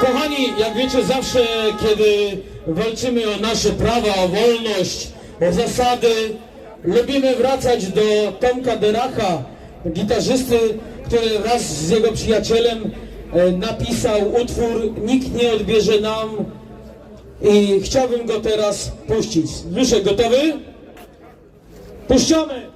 Kochani, jak wiecie, zawsze kiedy walczymy o nasze prawa, o wolność, o zasady, lubimy wracać do Tomka Deracha, gitarzysty, który wraz z jego przyjacielem e, napisał utwór Nikt nie odbierze nam i chciałbym go teraz puścić. Duszek gotowy? Puszczamy!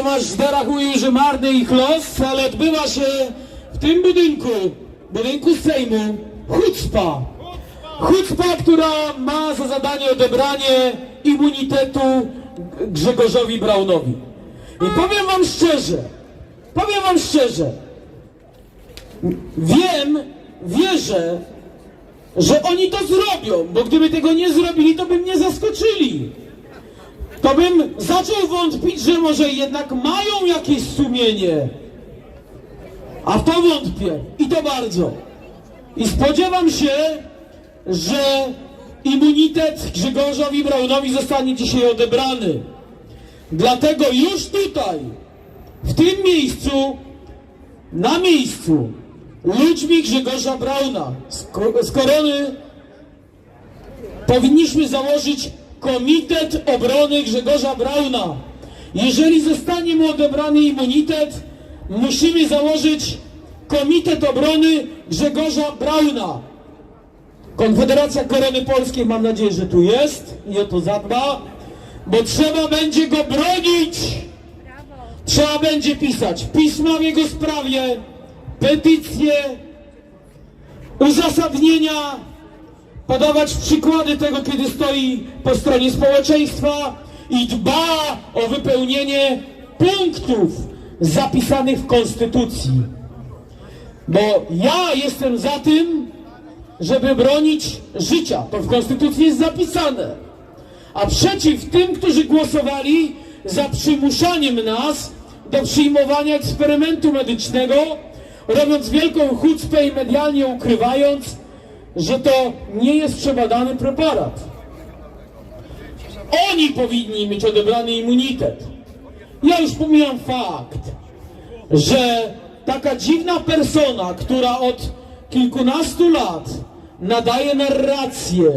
Tomasz Zdera mówił, że marny ich los, ale odbywa się w tym budynku, budynku Sejmu, hucpa. Hucpa, która ma za zadanie odebranie immunitetu Grzegorzowi Braunowi. I powiem wam szczerze, powiem wam szczerze, wiem, wierzę, że oni to zrobią, bo gdyby tego nie zrobili, to by mnie zaskoczyli. To bym zaczął wątpić, że może jednak mają jakieś sumienie. A w to wątpię. I to bardzo. I spodziewam się, że immunitet Grzegorzowi Braunowi zostanie dzisiaj odebrany. Dlatego już tutaj, w tym miejscu, na miejscu, ludźmi Grzegorza Brauna z, z korony powinniśmy założyć Komitet Obrony Grzegorza Brauna. Jeżeli zostanie mu odebrany immunitet, musimy założyć Komitet Obrony Grzegorza Brauna. Konfederacja Korony Polskiej, mam nadzieję, że tu jest i o to zadba, bo trzeba będzie go bronić. Trzeba będzie pisać pisma w jego sprawie, petycje, uzasadnienia, podawać przykłady tego, kiedy stoi po stronie społeczeństwa i dba o wypełnienie punktów zapisanych w Konstytucji. Bo ja jestem za tym, żeby bronić życia. To w Konstytucji jest zapisane. A przeciw tym, którzy głosowali za przymuszaniem nas do przyjmowania eksperymentu medycznego, robiąc wielką chucpę i medialnie ukrywając, że to nie jest przebadany preparat. Oni powinni mieć odebrany immunitet. Ja już pomijam fakt, że taka dziwna persona, która od kilkunastu lat nadaje narrację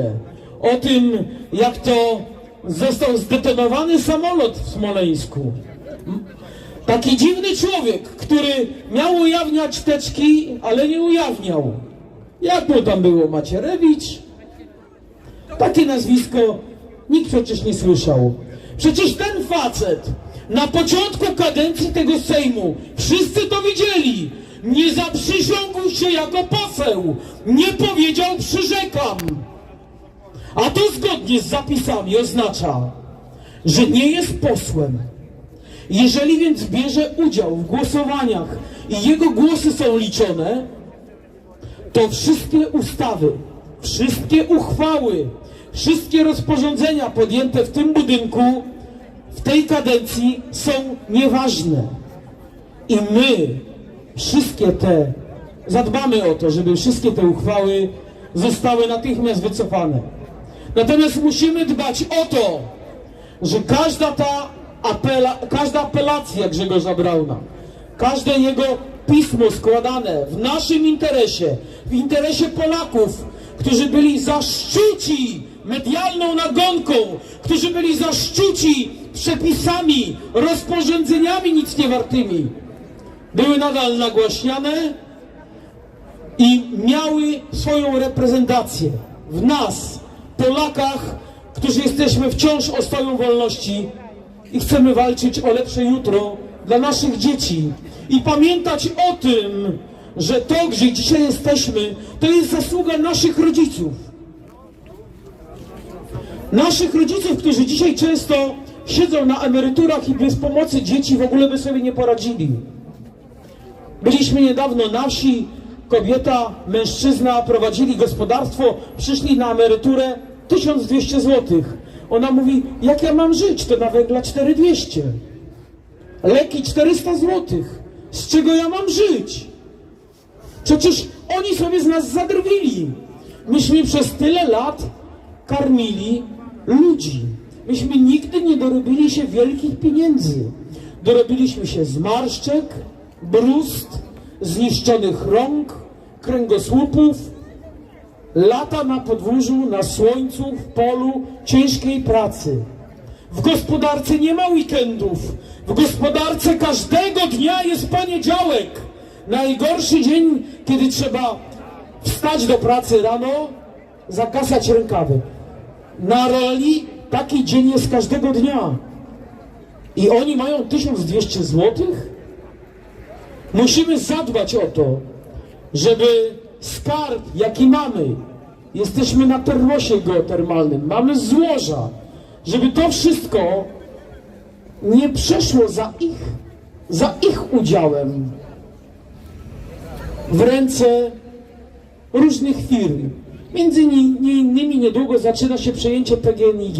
o tym, jak to został zdetonowany samolot w Smoleńsku. Taki dziwny człowiek, który miał ujawniać teczki, ale nie ujawniał. Jak mu tam było? Macierewicz? Takie nazwisko nikt przecież nie słyszał. Przecież ten facet na początku kadencji tego Sejmu, wszyscy to widzieli, nie zaprzysiągł się jako poseł, nie powiedział przyrzekam. A to zgodnie z zapisami oznacza, że nie jest posłem. Jeżeli więc bierze udział w głosowaniach i jego głosy są liczone, to wszystkie ustawy, wszystkie uchwały, wszystkie rozporządzenia podjęte w tym budynku w tej kadencji są nieważne. I my wszystkie te, zadbamy o to, żeby wszystkie te uchwały zostały natychmiast wycofane. Natomiast musimy dbać o to, że każda ta apela, każda apelacja Grzegorza Brauna, każde jego pismo składane w naszym interesie, w interesie Polaków, którzy byli zaszczuci medialną nagonką, którzy byli zaszczuci przepisami, rozporządzeniami nic nie wartymi, były nadal nagłaśniane i miały swoją reprezentację w nas, Polakach, którzy jesteśmy wciąż ostoją wolności i chcemy walczyć o lepsze jutro dla naszych dzieci i pamiętać o tym, że to, gdzie dzisiaj jesteśmy, to jest zasługa naszych rodziców. Naszych rodziców, którzy dzisiaj często siedzą na emeryturach i bez pomocy dzieci w ogóle by sobie nie poradzili. Byliśmy niedawno na wsi, kobieta, mężczyzna prowadzili gospodarstwo, przyszli na emeryturę 1200 zł. Ona mówi, jak ja mam żyć, to na węgla 4200. Leki 400 zł. Z czego ja mam żyć? Przecież oni sobie z nas zadrwili. Myśmy przez tyle lat karmili ludzi. Myśmy nigdy nie dorobili się wielkich pieniędzy. Dorobiliśmy się zmarszczek, brust, zniszczonych rąk, kręgosłupów, lata na podwórzu, na słońcu, w polu, ciężkiej pracy. W gospodarce nie ma weekendów. W gospodarce każdego dnia jest poniedziałek. Najgorszy dzień, kiedy trzeba wstać do pracy rano, zakasać rękawy. Na roli taki dzień jest każdego dnia. I oni mają 1200 złotych? Musimy zadbać o to, żeby skarb, jaki mamy, jesteśmy na termosie geotermalnym, mamy złoża, żeby to wszystko nie przeszło za ich za ich udziałem w ręce różnych firm. Między innymi niedługo zaczyna się przejęcie PGNiG.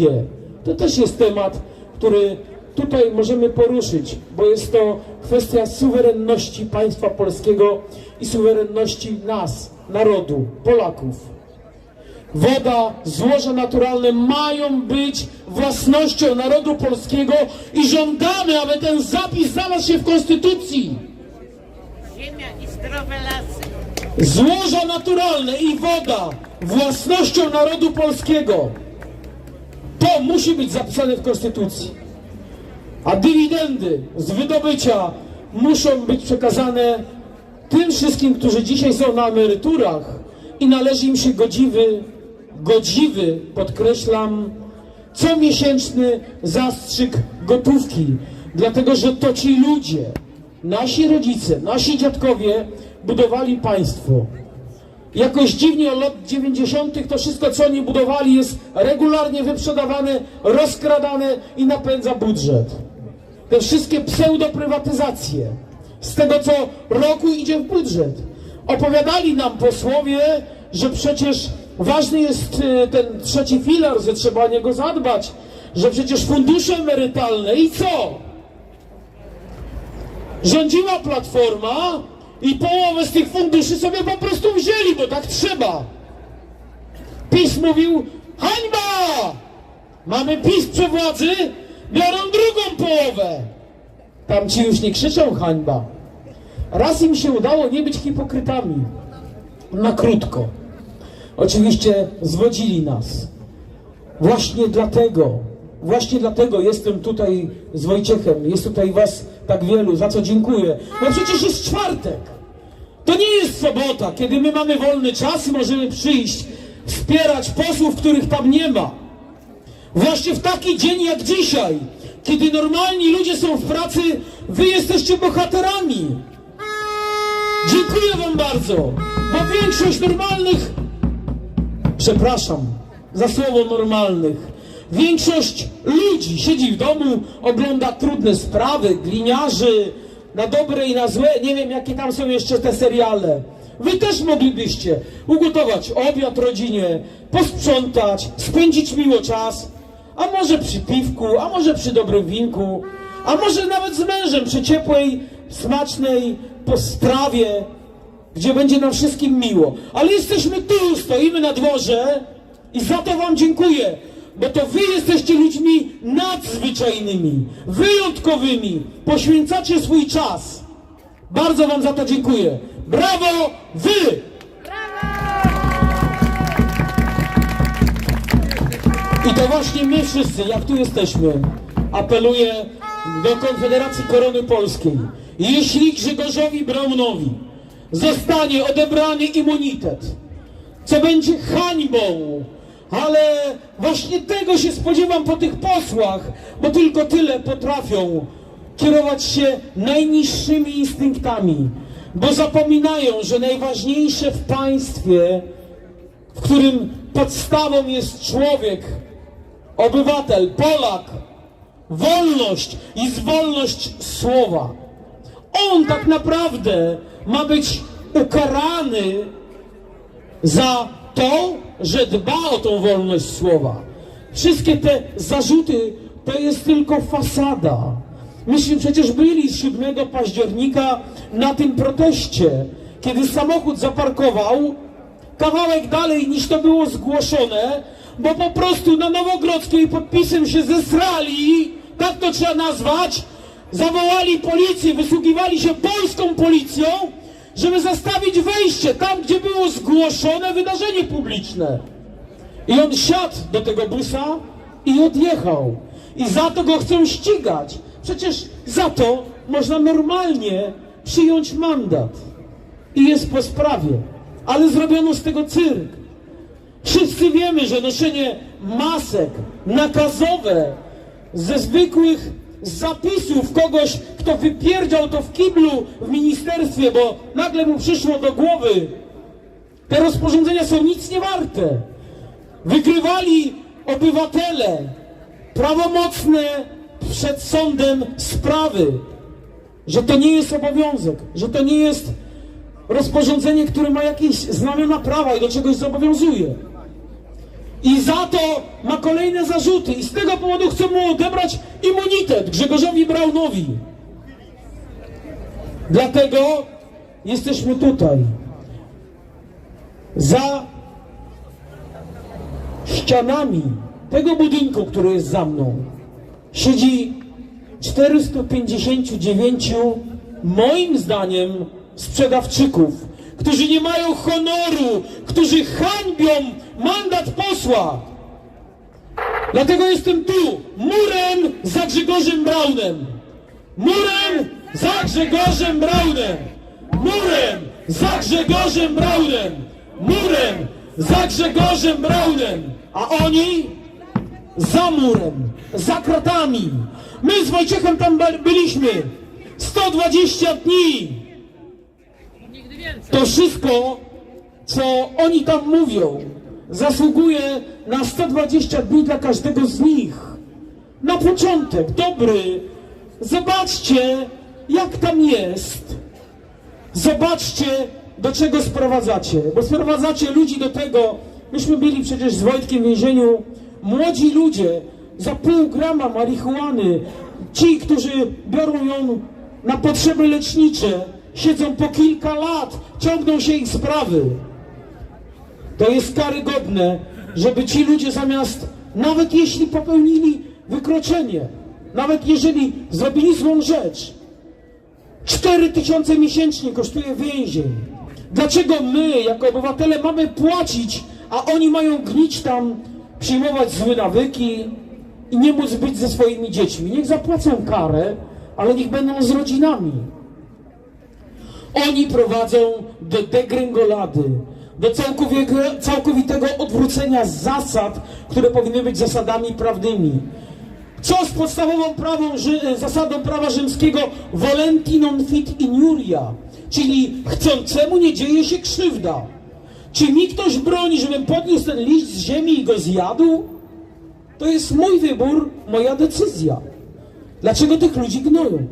To też jest temat, który tutaj możemy poruszyć, bo jest to kwestia suwerenności państwa polskiego i suwerenności nas, narodu, Polaków. Woda, złoża naturalne mają być własnością narodu polskiego i żądamy, aby ten zapis znalazł się w Konstytucji. Ziemia i zdrowe lasy. Złoża naturalne i woda własnością narodu polskiego. To musi być zapisane w Konstytucji. A dywidendy z wydobycia muszą być przekazane tym wszystkim, którzy dzisiaj są na emeryturach i należy im się godziwy, godziwy, podkreślam, comiesięczny zastrzyk gotówki. Dlatego, że to ci ludzie, nasi rodzice, nasi dziadkowie budowali państwo. Jakoś dziwnie od lat 90. to wszystko, co oni budowali, jest regularnie wyprzedawane, rozkradane i napędza budżet. Te wszystkie pseudoprywatyzacje z tego, co roku idzie w budżet. Opowiadali nam posłowie, że przecież ważny jest y, ten trzeci filar, że trzeba o niego zadbać, że przecież fundusze emerytalne i co? rządziła platforma i połowę z tych funduszy sobie po prostu wzięli, bo tak trzeba. PiS mówił, hańba! Mamy PiS przy władzy, biorą drugą połowę. Tam ci już nie krzyczą hańba. Raz im się udało nie być hipokrytami. Na krótko. Oczywiście zwodzili nas. Właśnie dlatego, właśnie dlatego jestem tutaj z Wojciechem, jest tutaj was tak wielu, za co dziękuję. No przecież jest czwartek. To nie jest sobota, kiedy my mamy wolny czas i możemy przyjść, wspierać posłów, których tam nie ma. Właśnie w taki dzień jak dzisiaj, kiedy normalni ludzie są w pracy, wy jesteście bohaterami. Dziękuję wam bardzo, bo większość normalnych przepraszam za słowo normalnych. Większość ludzi siedzi w domu, ogląda trudne sprawy, gliniarzy, na dobre i na złe. Nie wiem, jakie tam są jeszcze te seriale. Wy też moglibyście ugotować obiad rodzinie, posprzątać, spędzić miło czas, a może przy piwku, a może przy dobrym winku, a może nawet z mężem przy ciepłej, smacznej postrawie, gdzie będzie nam wszystkim miło. Ale jesteśmy tu, stoimy na dworze i za to Wam dziękuję, bo to Wy jesteście ludźmi nadzwyczajnymi, wyjątkowymi, poświęcacie swój czas. Bardzo Wam za to dziękuję. Brawo, Wy! I to właśnie my wszyscy, jak tu jesteśmy, apeluję do Konfederacji Korony Polskiej. Jeśli Grzegorzowi Braunowi zostanie odebrany immunitet, co będzie hańbą, ale właśnie tego się spodziewam po tych posłach, bo tylko tyle potrafią kierować się najniższymi instynktami, bo zapominają, że najważniejsze w państwie, w którym podstawą jest człowiek, obywatel, Polak, wolność jest wolność słowa. On tak naprawdę ma być ukarany za to, że dba o tą wolność słowa. Wszystkie te zarzuty to jest tylko fasada. Myśmy przecież byli 7 października na tym proteście, kiedy samochód zaparkował kawałek dalej niż to było zgłoszone, bo po prostu na Nowogrodzkiej podpisem się zesrali, tak to trzeba nazwać, zawołali policję, wysługiwali się polską policją, żeby zastawić wejście tam, gdzie było zgłoszone wydarzenie publiczne. I on siadł do tego busa i odjechał. I za to go chcą ścigać. Przecież za to można normalnie przyjąć mandat. I jest po sprawie. Ale zrobiono z tego cyrk. Wszyscy wiemy, że noszenie masek nakazowe ze zwykłych zapisów kogoś, kto wypierdział to w kiblu w ministerstwie, bo nagle mu przyszło do głowy, te rozporządzenia są nic nie warte. Wygrywali obywatele prawomocne przed sądem sprawy. że to nie jest obowiązek, że to nie jest rozporządzenie, które ma jakieś znamiona prawa i do czegoś zobowiązuje. I za to ma kolejne zarzuty i z tego powodu chcą mu odebrać immunitet Grzegorzowi Braunowi. Dlatego jesteśmy tutaj. Za ścianami tego budynku, który jest za mną, siedzi 459 moim zdaniem sprzedawczyków, którzy nie mają honoru, którzy hańbią mandat posła. Dlatego jestem tu, murem za Grzegorzem Braunem. Murem za Grzegorzem Braunem. Murem za Grzegorzem Braunem. Murem za Grzegorzem Braunem. A oni za murem, za kratami. My z Wojciechem tam byliśmy 120 dni. To wszystko, co oni tam mówią, zasługuje na 120 dni dla każdego z nich. Na początek, dobry, zobaczcie, jak tam jest. Zobaczcie, do czego sprowadzacie. Bo sprowadzacie ludzi do tego, myśmy byli przecież z Wojtkiem w więzieniu, młodzi ludzie, za pół grama marihuany, ci, którzy biorą ją na potrzeby lecznicze, siedzą po kilka lat, ciągną się ich sprawy. To jest karygodne, żeby ci ludzie zamiast, nawet jeśli popełnili wykroczenie, nawet jeżeli zrobili złą rzecz, 4 tysiące miesięcznie kosztuje więzień. Dlaczego my, jako obywatele, mamy płacić, a oni mają gnić tam, przyjmować złe nawyki i nie móc być ze swoimi dziećmi? Niech zapłacą karę, ale niech będą z rodzinami. Oni prowadzą do degrengolady, do całkowitego odwrócenia zasad, które powinny być zasadami prawnymi. Co z podstawową prawą, ży, zasadą prawa rzymskiego volenti non fit iniuria, czyli chcącemu nie dzieje się krzywda. Czy mi ktoś broni, żebym podniósł ten liść z ziemi i go zjadł? To jest mój wybór, moja decyzja. Dlaczego tych ludzi gnoją?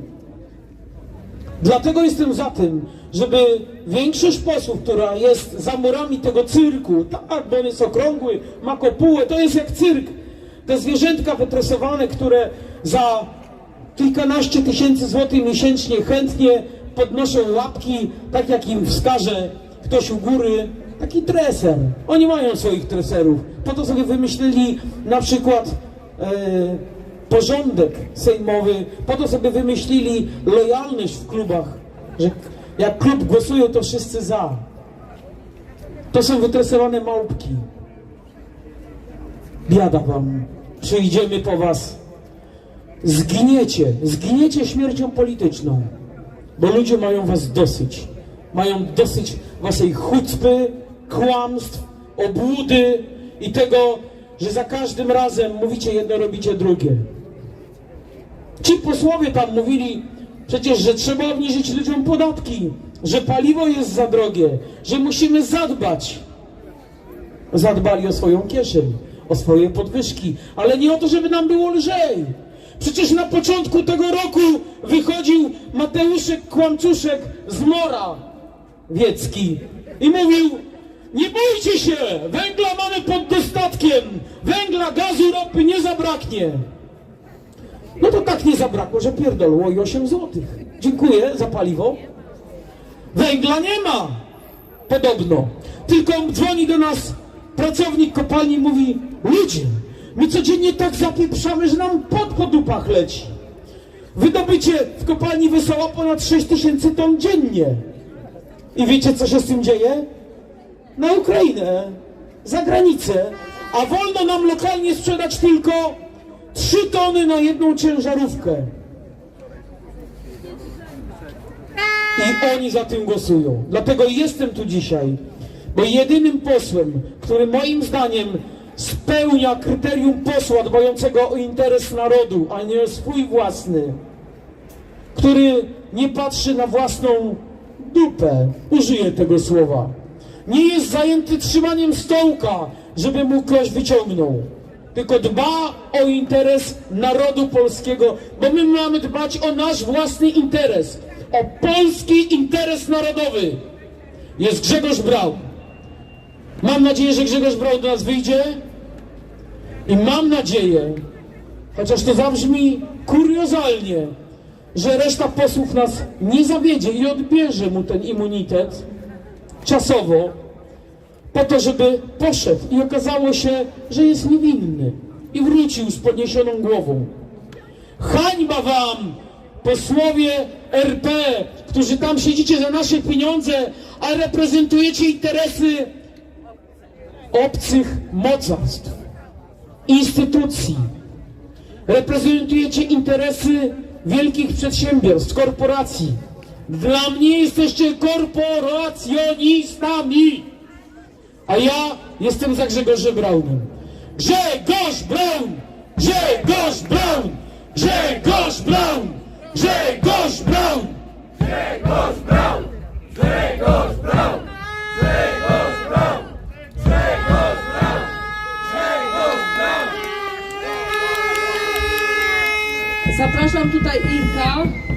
Dlatego jestem za tym, żeby większość posłów, która jest za murami tego cyrku, tak, bo on jest okrągły, ma kopułę, to jest jak cyrk. Te zwierzętka wytresowane, które za kilkanaście tysięcy złotych miesięcznie chętnie podnoszą łapki, tak jak im wskaże ktoś u góry, taki treser. Oni mają swoich treserów. Po to sobie wymyślili na przykład e, porządek sejmowy, po to sobie wymyślili lojalność w klubach, że jak klub głosuje, to wszyscy za. To są wytresowane małpki. Biada wam. Przyjdziemy po was. Zginiecie. Zginiecie śmiercią polityczną. Bo ludzie mają was dosyć. Mają dosyć waszej chucpy, kłamstw, obłudy i tego, że za każdym razem mówicie jedno, robicie drugie. Ci posłowie tam mówili przecież, że trzeba obniżyć ludziom podatki, że paliwo jest za drogie, że musimy zadbać. Zadbali o swoją kieszeń, o swoje podwyżki, ale nie o to, żeby nam było lżej. Przecież na początku tego roku wychodził Mateuszek Kłamczuszek z Mora Wiecki i mówił nie bójcie się, węgla mamy pod dostatkiem, węgla, gazu, ropy nie zabraknie. No to tak nie zabrakło, że pierdolło i 8 złotych. Dziękuję za paliwo. Węgla nie ma. Podobno. Tylko dzwoni do nas pracownik kopalni i mówi ludzie, my codziennie tak zapieprzamy, że nam pot po dupach leci. Wydobycie w kopalni Wesoła ponad 6 tysięcy ton dziennie. I wiecie, co się z tym dzieje? Na Ukrainę, za granicę, a wolno nam lokalnie sprzedać tylko 3 tony na jedną ciężarówkę. I oni za tym głosują. Dlatego jestem tu dzisiaj, bo jedynym posłem, który moim zdaniem spełnia kryterium posła dbającego o interes narodu, a nie o swój własny, który nie patrzy na własną dupę, użyję tego słowa, nie jest zajęty trzymaniem stołka, żeby mu ktoś wyciągnął. Tylko dba o interes narodu polskiego, bo my mamy dbać o nasz własny interes, o polski interes narodowy. Jest Grzegorz Braun. Mam nadzieję, że Grzegorz Braun do nas wyjdzie i mam nadzieję, chociaż to zabrzmi kuriozalnie, że reszta posłów nas nie zawiedzie i odbierze mu ten immunitet czasowo, po to, żeby poszedł i okazało się, że jest niewinny i wrócił z podniesioną głową. Hańba wam, posłowie RP, którzy tam siedzicie za nasze pieniądze, a reprezentujecie interesy obcych mocarstw, instytucji. Reprezentujecie interesy wielkich przedsiębiorstw, korporacji. Dla mnie jesteście korporacjonistami. A ja jestem za Grzegorzem Braunem. Grzegorz Braun! Grzegorz Braun! Grzegorz Braun! Grzegorz Braun! Zapraszam tutaj Irka.